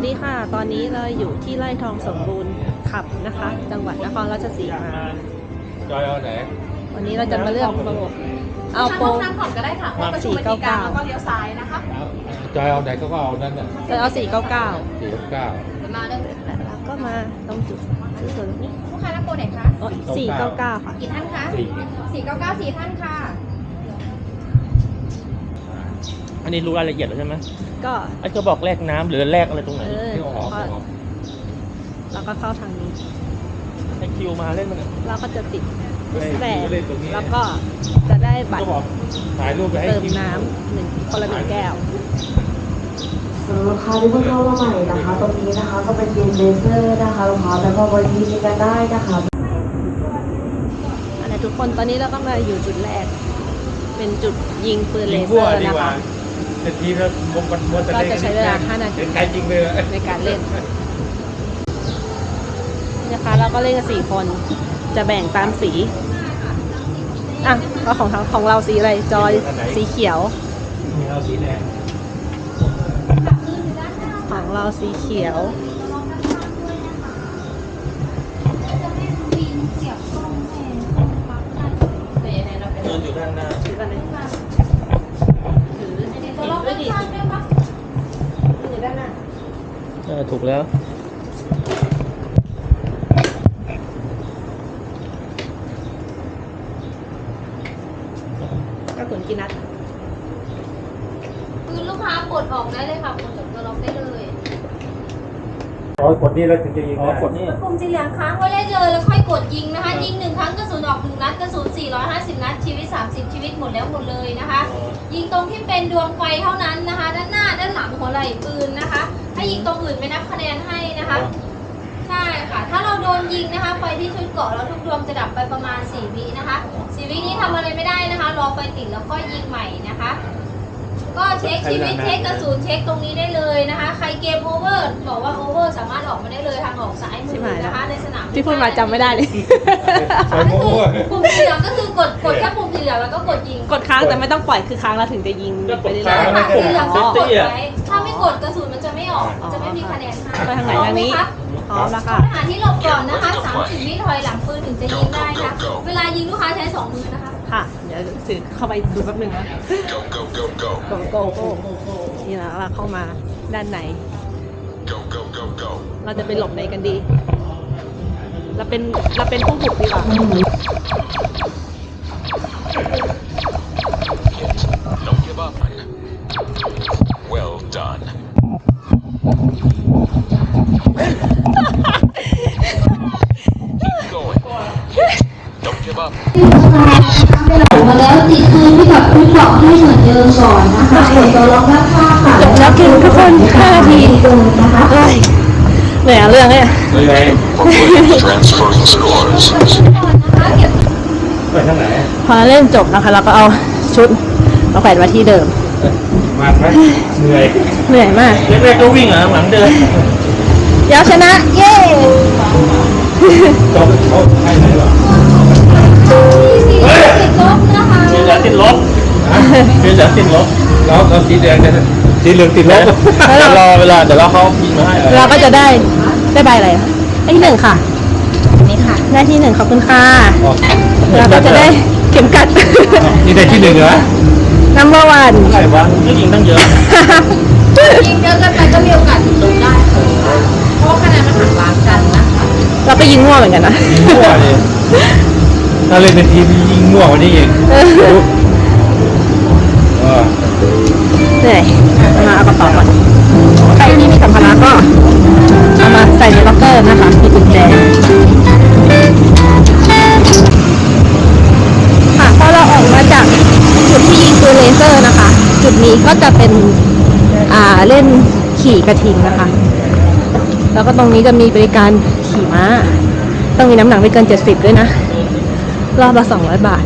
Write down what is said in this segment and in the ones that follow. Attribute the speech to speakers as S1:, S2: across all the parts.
S1: วัสดีค่ะ ตอนนี้เราอยู่ที่ไร่ทองสมบูรณ์ขับนะคะ จังหวัดนครราชสีมา
S2: จอยเอาไหน
S1: วันนี้เราจะมาเลือกโปรเอาโปร
S3: ทางผ่อนก็ได้ค่ะห้องประชุมบริการแล้วก็เลี้ยวซ้ายนะคะ
S2: จอยเอาไหนก็เอานั่นน่ะ
S1: จะเอาสี่เก้าเก้า
S2: สี่เก้า
S3: มาเรื่อง
S1: แล้วก็มาตรงจุดซื้อส่วนนี้
S3: ลูกค้ารับโปรไหนคะ
S1: สี่เก้าเก้าค่ะ
S3: กี่ท่านคะ
S2: สี่
S3: สี่เก้าเก้าสี่ท่านค่ะ
S4: อันนี้รู้รายละเอียดแล้วใช่ไหม
S1: ก็
S4: ไอ้ก็บอกแลกน้ำหรือแลกอะไรตรงไหน
S1: เออ
S2: ที่ออก
S1: ก็แล้วก็เข้าทางนี้
S4: ไอ้คิวมาเล่นมันอะ
S1: เราก็จะติด
S2: ไม่
S1: แสน
S2: ไม่เล่นตรงนี้
S1: แล้วก็จะได้บัต
S2: ก็
S1: ร
S2: บอกถ่ายรูปไปให้
S1: เติม
S2: คิว
S1: น้ำหนึ่งคนละหนึ่งแก้ว
S5: สำหรับลูกค้าที่เพิ่งเข้ามาใหม่นะคะ ตรงนี้นะคะก็เป็นยิมเลเซอร์นะคะลูกค้าแล้วก็บริยิงกันได้นะคะ
S1: อันนี้ทุกคนตอนนี้เราก็มาอยู่จุดแรก เป็นจุดยิงปืนเล
S2: ยิง
S1: เซ
S2: บั
S1: อ
S2: ว
S1: ร์
S2: ดี
S1: นะ
S2: กว่า
S1: คะ
S2: แต่ทีละวงกันมัวแต่
S1: ก็จะใช้เวลาห้านาที
S2: เห็นใครจริงเลย
S1: ในการเล่นนี่นะคะ เราก็เล่นกันสี่คน จะแบ่งตามสี อะก็ของทางของเราสีอะไร จอยสีเขียว
S2: มีเอาสีแดง
S1: ของเราสีเขียว
S4: เดินอยู่ด้านหน้า
S1: ถือกันเลยถือ ถือด้วยดิถือด้านหน้า
S4: เออถูกแล้ว
S1: กระสุนกี่นัด
S3: คือลูกค้ากดออกได้เลยค่ะกดจดตัวล็อกได้เลย
S2: อ๋อกดนี่แล้วถึงจะยิง
S4: อ๋อกดนี่
S3: ปุ่มสีเหลืองค้างไว้ได้เลยแล้วค่อยกดยิงนะคะ ยิงหนึ่งครั้งกระสุนออกหนึ่งนัดกระสุน450 นัดชีวิต 30 ชีวิตหมดแล้วหมดเลยนะคะ ยิงตรงที่เป็นดวงไฟเท่านั้นนะคะ ด้านหน้าด้านหลังหัวไหล่ปืนนะคะ ถ้ายิงตรงอื่นไม่นับคะแนนให้นะคะ ใช่ค่ะ ถ้าเราโดนยิงนะคะไฟที่ชุดเกาะแล้วทุกดวงจะดับไปประมาณ4วินะคะ4วินี้ทำอะไรไม่ได้นะคะ รอไฟติดแล้วก็ยิงใหม่นะคะ ก็เช็คชีวิตเช็คกระสุนเช็คตรงนี้ได้เลยนะคะ ใครเกมโอเวอร์บอกว่าโอเวอร์สามารถออกมาได้เลยทางออกซ้ายมื
S1: ชิบ
S3: อ
S1: หายแล้ว
S3: นะคะในสนาม
S1: ที่พูดมาจำไม่ได้เลย
S2: ใช้โม้อะ
S3: ปุ่มสีเหลืองก็คือกดกดแค่ปุ่มสีเหลืองแล้วก็กดยิง
S1: กดค้างแต่ไม่ต้องปล่อยคือค้างแล้วถึงจะยิงไปเรื่
S3: ใช่
S1: อย
S3: ค่ะสีเหลือง
S1: ๆ
S3: ก็
S1: อ๋อก
S3: ดไว้ถ้าไม่กดกระสุนมันจะไม่ออกมันจะไม่มีคะแนนให้
S1: ไปทางไหนทางนี้
S3: พร้อมไหมคะ
S1: พร้อมแล้วค่ะ
S3: หาที่หลบก่อนนะคะ30วิถอยหลังปืนถึงจะยิงได้นะเวลายิงลูกค้าใช้สองมือนะคะ
S1: ค่ะเดี๋ยวสื่อเข้าไปดูแป๊บหนึงนะ go go go go go go นี่นะเราเข้ามาด้านไหนเราจะไปหลบในกันดี เราเป็นเราเป็นผู้บุกดีกว่า
S5: ให้เหมือนเดิมก่อนนะคะกดตัวล็อกด้านข้างค่ะ
S1: จบแล้วกินทุกคน5นาที
S5: เดินนะคะ
S1: เฮ้ยเหนื่อยอะเรื่องเนี่ย
S2: เลย
S6: Transferring scores.
S2: ไปทางไหน
S1: พอเล่นจบนะคะเราก็เอาชุดมาแขวนไว้ที่เดิม
S2: มาไหมเหนื่อย
S1: เหนื่อยมาก
S4: แรกๆก็วิ่งอะหลังๆเดิน
S1: เดี๋ยวชนะ เย้
S2: เขาเขาให้ไหนหรอ
S3: ติดลบนะคะ
S4: เสียเหลือติดลบ เสียเหลือติดลบ
S2: เราเราสีแดงจะสีเหลืองติดลบ
S4: เดี๋ยวรอเวลาเดี๋ยวเราเขายิงมาให้
S1: เราก็จะได้ได้ใบอะไรอะได้ที่หนึ่งค่ะนี่ค่ะได้ที่หนึ่งขอบคุณค่ะเราก็จะได้เข็มกัด
S2: นี่ได้ที่หนึ่งเหรอ
S1: number one
S4: ใครวะก็ยิงตั้งเยอะ
S3: ยิงเยอะเกินไปก็มีโอกาสติดลบได้เพราะว่าคะแนนมันหักล้างกันนะคะ
S1: เราก็ยิงมั่วเหมือนกันนะ
S2: ยิงมั่วเลยถ้าเล่นเป็นทีมยิงมั่วกว่านี้อีกเออ
S1: เหนื่อยมาเอากระเป๋าก่อนใครที่มีสัมภาระก็เอามาใส่ในล็อกเกอร์นะคะมีกุญแจค่ะพอเราออกมาจากจุดที่ยิงปืนเลเซอร์นะคะ จุดนี้ก็จะเป็นอ่าเล่นขี่กระทิงนะคะ แล้วก็ตรงนี้จะมีบริการขี่ม้า ต้องมีน้ำหนักไม่เกิน 70 ด้วยนะ รอบละ200 บาท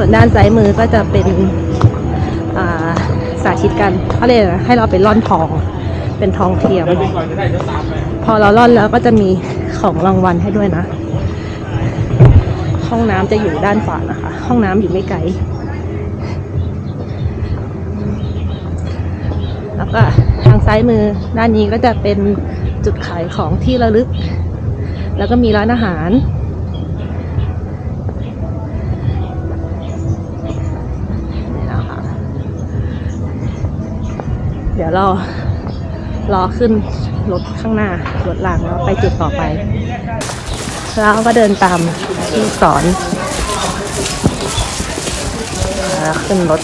S1: ส่วนด้านซ้ายมือก็จะเป็นาสาธิตกันเขาเรียกให้เราไปร่อนทอง เป็นทองเทียม พอเราล่อนแล้วก็จะมีของรางวัลให้ด้วยนะ ห้องน้ำจะอยู่ด้านขวานะคะ ห้องน้ำอยู่ไม่ไกล แล้วก็ทางซ้ายมือด้านนี้ก็จะเป็นจุดขายของที่ระลึก แล้วก็มีร้านอาหาร นี่นะคะ เดี๋ยวเรารอขึ้นรถข้างหน้ารถหลังแล้วไปจุดต่อไป แล้วก็เดินตามที่สอนแล้วขึ้นรถ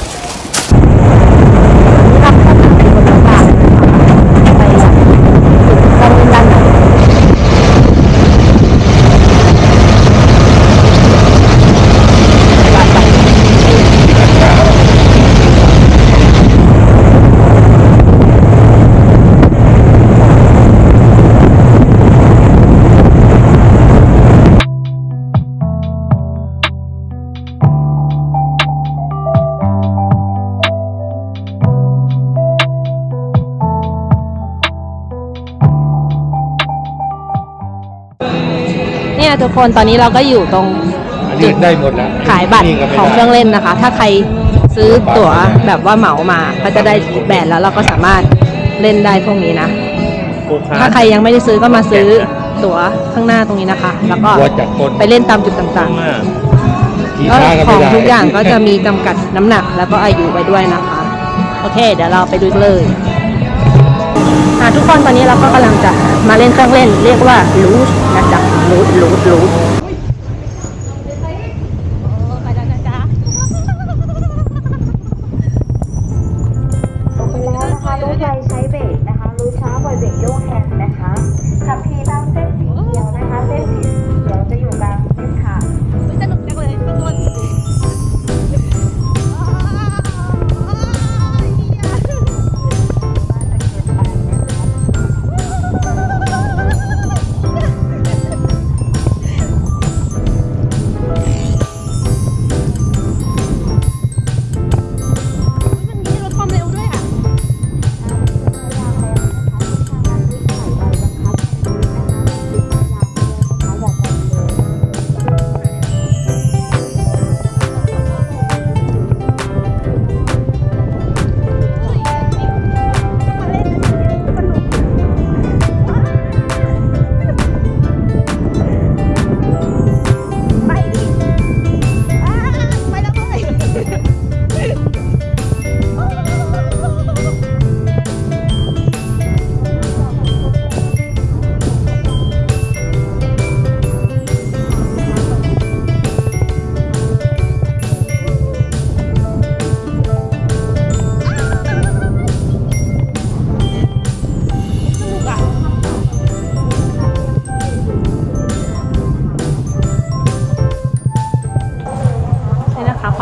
S1: คนตอนนี้เราก็อยู่ตรง
S2: อันนี้ได้หมดแล้ว
S1: ขายบัตร
S2: นี่ก็ไม่
S1: ของ
S2: ได้
S1: เครื่องเล่นนะคะ ถ้าใครซื้อตั๋วแบบว่าเหมามาก็จะได้แบรนด์แล้วเราก็สามารถเล่นได้พวกนี้นะ
S4: โกคา
S1: ถ้า
S4: ร์
S1: ใครยังไม่ได้ซื้อก็มาซื้อตั๋วข้างหน้าตรงนี้นะคะ แล้วก็
S2: วัวจากคน
S1: ไปเล่นตามจุดต่าง
S4: มาก
S2: ขี่
S1: ๆก็
S2: ช้าก็
S1: ขอ
S2: ไม่
S1: ง
S2: ได้
S1: ทุกอย่างก็จะมีจำกัดน้ำหนักแล้วก็อายุไว้ด้วยนะคะ โอเค เดี๋ยวเราไปดูเลยอะทุกคนตอนนี้เราก็กำลังจะมาเล่นเครื่องเล่น เรียกว่าลูชนะ จ๊ะลูชลูชลู
S5: ดใช้เบรกนะคะ รู้ช้าปล่อยเบรกโยกแฮนด์นะคะขับผิ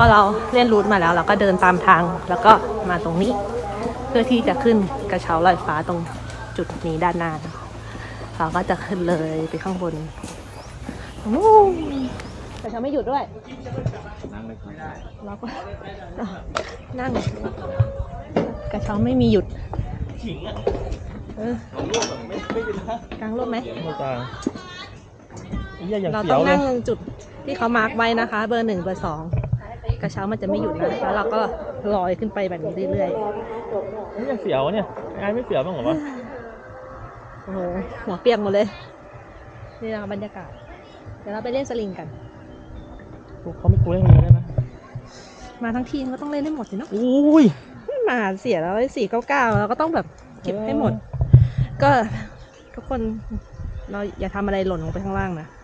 S5: อเรา
S1: เล่นรูทมาแล้ว เราก็เดินตามทางแล้วก็มาตรงนี้ เพื่อที่จะขึ้นกระเช้าลอยฟ้าตรงจุดนี้ด้านหน้าเราก็จะขึ้นเลยไปข้างบนนู้นกระเช้าไม่หยุดด้วยเราก็อะนั่ง กระเช้าไม่มีหยุด
S4: ขิงอะ
S1: เออกลางร่มไหม
S4: ไม่กลางเหี้ยอย่าง
S1: เราต้องนั่งจุดที่เขามาร์กไว้นะคะ เบอร์หนึ่งเบอร์สอง กระเช้ามันจะไม่หยุดนะแล้วเราก็ลอยขึ้นไปแบบนี้เรื่อย
S4: ไอ้เหี้ยเสียวเนี่ยไอ้ไม่เสียวบ้างเหรอวะ
S1: ๆโอ้โหหัวเปียกหมดเลยนี่นะคะบรรยากาศ เดี๋ยวเราไปเล่นสลิงกัน
S4: เขาไม่กลัวเรื่องนี้ได้ไหม
S1: มาทั้งทีมก็ต้องเล่นให้หมดสิเนาะ
S4: อุ้ย
S1: มาเสียแล้วสี่เก้าเก้าเราก็ต้องแบบเก็บให้หมด ก็ทุกคนเราอย่าทำอะไรหล่นลงไปข้างล่างนะ
S4: เ